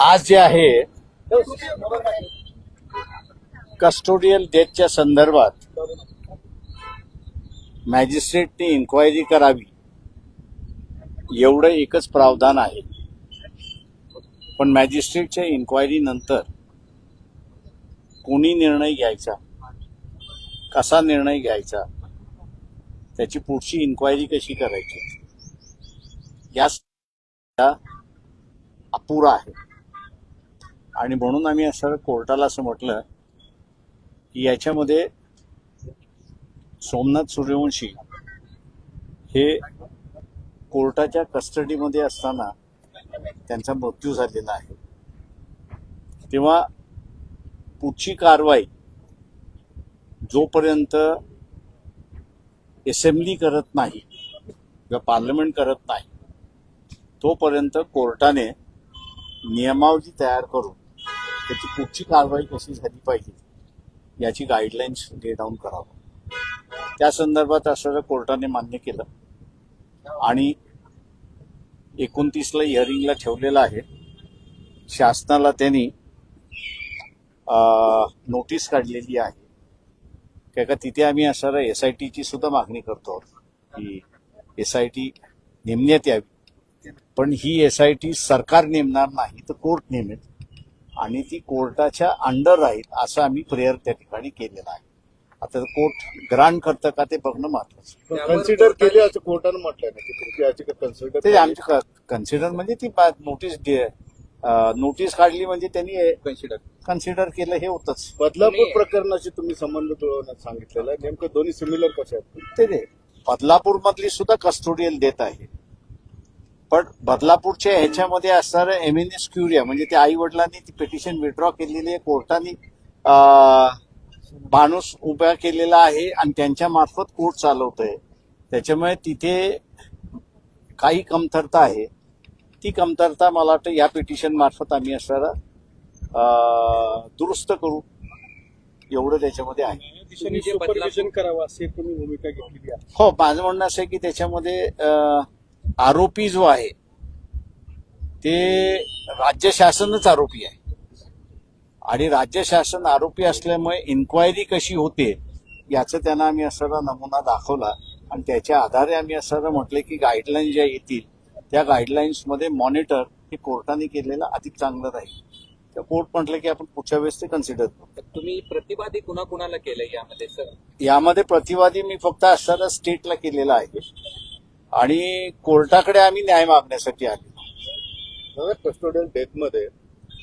आज जे आहे कस्टोडियल डेथच्या संदर्भात मॅजिस्ट्रेटने इन्क्वायरी करावी. एवढं एकच प्रावधान आहे. पण मॅजिस्ट्रेटच्या इन्क्वायरी नंतर कोणी निर्णय घ्यायचा? कसा निर्णय घ्यायचा? त्याची पुढची इन्क्वायरी कशी करायची? या अपुरा आहे. आणि म्हणून आम्ही असं कोर्टाला असं म्हटलं याच्यामध्ये सोमनाथ सूर्यवंशी हे कोर्टाच्या कस्टडीमध्ये असताना त्यांचा मृत्यू झालेला आहे. तेव्हा पुढची कारवाई जोपर्यंत असेंब्ली करत नाही किंवा पार्लमेंट करत नाही तोपर्यंत कोर्टाने नियमावली तयार करून त्याची पुढची कारवाई कशी झाली पाहिजे याची गाईडलाईन्स डे डाऊन करावं. त्या संदर्भात असं कोर्टाने मान्य केलं आणि एकोणतीसला हिअरिंगला ठेवलेलं आहे शासनाला त्यांनी नोटीस काढलेली आहे. काय का तिथे आम्ही असणाऱ्या एस आय टीची सुद्धा मागणी करतो की एस आय टी नेमण्यात यावी. पण ही एस आय टी सरकार नेमणार नाही तर कोर्ट नेमेल. आणि ती कोर्टाच्या अंडर राहील असं आम्ही प्रेयर त्या ठिकाणी केलेलं आहे. आता कोर्ट ग्रांट करतं का ते बघणं महत्वाचं कन्सिडर केले असं कोर्टानं ना याचिका कन्सिडर ते आमची कन्सिडर म्हणजे ती नोटीस नोटीस काढली म्हणजे त्यांनी कन्सिडर कन्सिडर केलं हे होतच. बदलापूर प्रकरणाशी तुम्ही संबंध जुळवण्यात सांगितलेलं आहे. नेमकं दोन्ही सिमिलर कसे आहेत? ते ते बदलापूर मधली सुद्धा कस्टोडियल देत आहे. पण बदलापूरच्या ह्याच्यामध्ये असणारं एमिनिस क्युरिया म्हणजे त्या आई वडिलांनी ती पिटिशन विड्रॉ केलेली आहे कोर्टाने अं, माणूस उभा केलेला आहे आणि त्यांच्या मार्फत कोर्ट चालवतोय. त्याच्यामुळे तिथे काही कमतरता आहे. ती कमतरता मला वाटतं या पिटिशन मार्फत आम्ही असणारा अं, दुरुस्त करू. एवढं त्याच्यामध्ये आहे. करावं अशी तुम्ही भूमिका घेतलेली आहे. हो माझं म्हणणं असं आहे की त्याच्यामध्ये अं, आरोपी जो आहे ते राज्य शासनच आरोपी आहे. आणि राज्य शासन आरोपी असल्यामुळे इन्क्वायरी कशी होते याचं त्यांना आम्ही असं नमुना दाखवला. आणि त्याच्या आधारे आम्ही असं म्हटलं की गाईडलाईन ज्या येतील त्या गाईडलाईन्समध्ये मॉनिटर हे कोर्टाने केलेलं अधिक चांगलं राहील. तर कोर्ट म्हटलं की आपण पुढच्या वेळेस ते कन्सिडर करू. तुम्ही प्रतिवादी कुणाकुणाला केलंय यामध्ये सर? यामध्ये प्रतिवादी मी फक्त असणारा स्टेटला केलेला आहे. आणि कोर्टाकडे आम्ही न्याय मागण्यासाठी आले. कस्टोडियल डेथमध्ये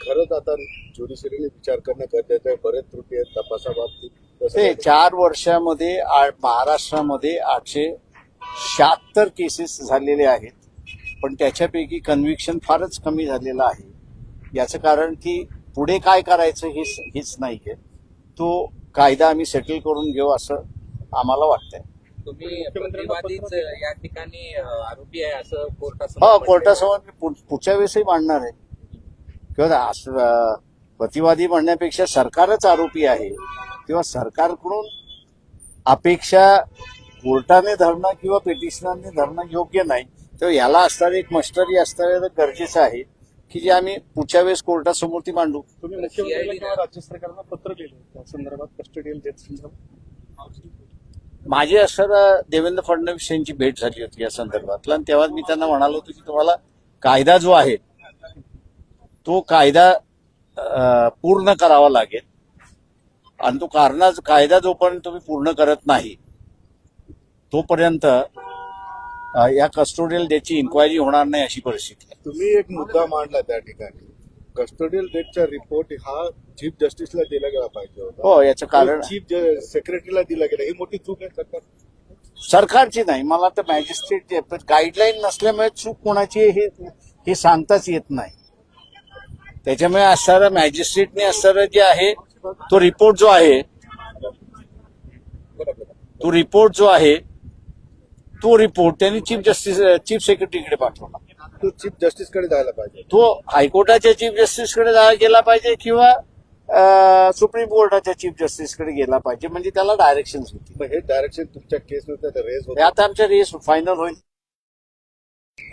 खरंच आता ज्युडिशरीने विचार करणं गरजेचं आहे. बरेच त्रुटी आहेत तपासाबाबतीत. ते नाही. चार वर्षामध्ये महाराष्ट्रामध्ये आठशे शहात्तर केसेस झालेले आहेत. पण त्याच्यापैकी कन्व्हिक्शन फारच कमी झालेलं आहे. याचं कारण की पुढे काय करायचं हेच हेच नाहीये. तो कायदा आम्ही सेटल करून घेऊ असं आम्हाला वाटतंय. तुम्ही प्रतिवादीच या ठिकाणी अं, आरोपी आहे असं कोर्टासमोर हो. कोर्टासमोर मी पुढच्या वेळेसही मांडणार आहे. किंवा प्रतिवादी म्हणण्यापेक्षा सरकारच आरोपी आहे किंवा सरकारकडून अपेक्षा कोर्टाने धरणं किंवा पिटिशनरने धरणं योग्य नाही तर याला असणारी एक मस्टरी असणं गरजेचं आहे की जे आम्ही पुढच्या वेळेस कोर्टासमोर ती मांडू. तुम्ही राज्य सरकारला पत्र लिहिलं त्या संदर्भात कस्टडियल डेथ संदर्भात माझी असताना देवेंद्र फडणवीस यांची भेट झाली होती या संदर्भातला. आणि तेव्हा मी त्यांना म्हणालो होतो की तुम्हाला कायदा जो आहे तो कायदा पूर्ण करावा लागेल. आणि तो कारणा कायदा जोपर्यंत तुम्ही पूर्ण करत नाही तोपर्यंत या कस्टोडियल डेची इन्क्वायरी होणार नाही अशी परिस्थिती आहे. तुम्ही एक मुद्दा मांडला त्या ठिकाणी. कस्टोडियल डेथचा रिपोर्ट हा चीफ जस्टिसला दिला गेला पाहिजे होता. हो याचं कारण चीफ सेक्रेटरीला दिला गेला. ही मोठी चूक आहे सरकार. सरकारची नाही मला वाटतं मॅजिस्ट्रेट गाईडलाईन नसल्यामुळे चूक कोणाची हे हे सांगताच येत नाही. त्याच्यामुळे असणारं मॅजिस्ट्रेटने असणारं जे आहे तो रिपोर्ट जो आहे तो रिपोर्ट जो आहे तो रिपोर्ट त्यांनी चीफ जस्टिस चीफ सेक्रेटरीकडे पाठवला. तो चीफ जस्टिसकडे जायला पाहिजे. तो हायकोर्टाच्या चीफ जस्टिसकडे जा- गेला पाहिजे किंवा सुप्रीम कोर्टाच्या चीफ जस्टिसकडे गेला पाहिजे? म्हणजे त्याला डायरेक्शन होती. हे डायरेक्शन तुमच्या केसनुसार रेस हे होते आता आमच्या रेस फायनल होईल.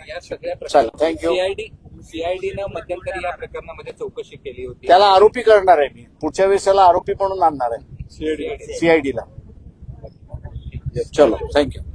या सगळ्या thank you. सीआयडी सीआयडीनं मध्यंतरी या प्रकरणामध्ये चौकशी केली होती. त्याला आरोपी करणार आहे मी. पुढच्या वेळेस त्याला आरोपी म्हणून आणणार आहे. सीआयडीला चलो थँक्यू